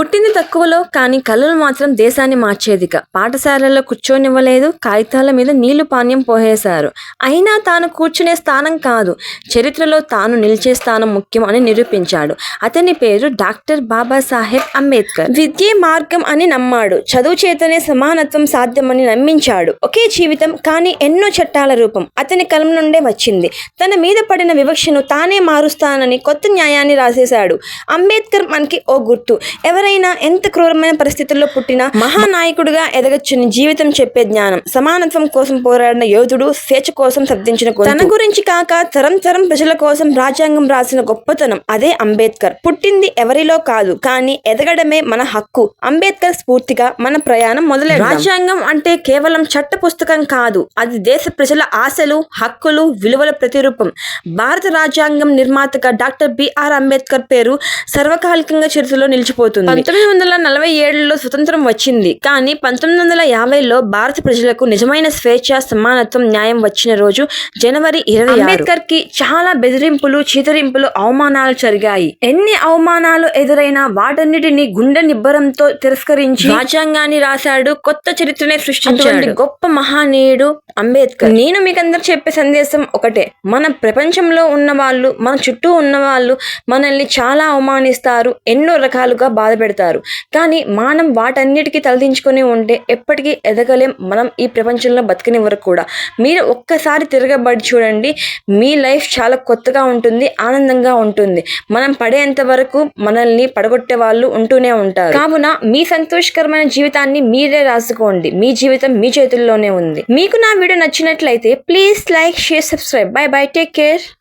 పుట్టింది తక్కువలో కానీ కళలు మాత్రం దేశాన్ని మార్చేదిక. పాఠశాలల్లో కూర్చోనివ్వలేదు కాగితాల మీద నీళ్ళు పానీయం పోసేశారు అయినా తాను కూర్చునే స్థానం కాదు చరిత్రలో తాను నిలిచే స్థానం ముఖ్యం అని నిరూపించాడు. అతని పేరు డాక్టర్ బాబాసాహెబ్ అంబేద్కర్. విద్యే మార్గం అని నమ్మాడు చదువు చేతనే సమానత్వం సాధ్యమని నమ్మించాడు. ఒకే జీవితం కానీ ఎన్నో చట్టాల రూపం అతని కలం నుండే వచ్చింది. తన మీద పడిన వివక్షను తానే మారుస్తానని కొత్త న్యాయాన్ని రాసేశాడు. అంబేద్కర్ మనకి ఓ గుర్తు ఎవరైనా ఎంత క్రూరమైన పరిస్థితుల్లో పుట్టినా మహానాయకుడిగా ఎదగచ్చుని జీవితం చెప్పే జ్ఞానం సమానత్వం కోసం పోరాడిన యోధుడు స్వేచ్ఛ కోసం శబ్దించిన తన గురించి కాక తరం తరం ప్రజల కోసం రాజ్యాంగం రాసిన గొప్పతనం అదే అంబేద్కర్. పుట్టింది ఎవరిలో కాదు కానీ ఎదగడమే మన హక్కు. అంబేద్కర్ స్ఫూర్తిగా మన ప్రయాణం మొదలై రాజ్యాంగం అంటే కేవలం చట్ట పుస్తకం కాదు అది దేశ ప్రజల ఆశలు హక్కులు విలువల ప్రతిరూపం. భారత రాజ్యాంగం నిర్మాతగా డాక్టర్ బిఆర్ అంబేద్కర్ పేరు సర్వకాలికంగా చరిత్రలో నిలిచిపోతుంది. పంతొమ్మిది వందల నలభై ఏడులో స్వతంత్రం వచ్చింది. కానీ పంతొమ్మిది వందల యాభైలో భారత ప్రజలకు నిజమైన స్వేచ్ఛ సమానత్వం న్యాయం వచ్చిన రోజు జనవరి ఇరవై అంబేద్కర్కి చాలా బెదిరింపులు చీతరింపులు అవమానాలు జరిగాయి. ఎన్ని అవమానాలు ఎదురైనా వాటన్నిటిని గుండె నిబ్బరంతో తిరస్కరించి రాజ్యాంగాన్ని రాశాడు కొత్త చరిత్రనే సృష్టించాడు. గొప్ప మహానీయుడు అంబేద్కర్. నేను మీకందరు చెప్పే సందేశం ఒకటే. మన ప్రపంచంలో ఉన్న వాళ్ళు మన చుట్టూ ఉన్న వాళ్ళు మనల్ని చాలా అవమానిస్తారు ఎన్నో రకాలుగా బాధ పెడతారు. కానీ మనం వాటన్నిటికీ తలదించుకొని ఉంటే ఎప్పటికీ ఎదగలేం మనం ఈ ప్రపంచంలో బతికిన వరకు కూడా. మీరు ఒక్కసారి తిరగబడి చూడండి మీ లైఫ్ చాలా కొత్తగా ఉంటుంది ఆనందంగా ఉంటుంది. మనం పడేంత వరకు మనల్ని పడగొట్టే వాళ్ళు ఉంటూనే ఉంటారు. కావున మీ సంతోషకరమైన జీవితాన్ని మీరే రాసుకోండి. మీ జీవితం మీ చేతుల్లోనే ఉంది. మీకు నా వీడియో నచ్చినట్లయితే please like share subscribe. Bye bye. Take care.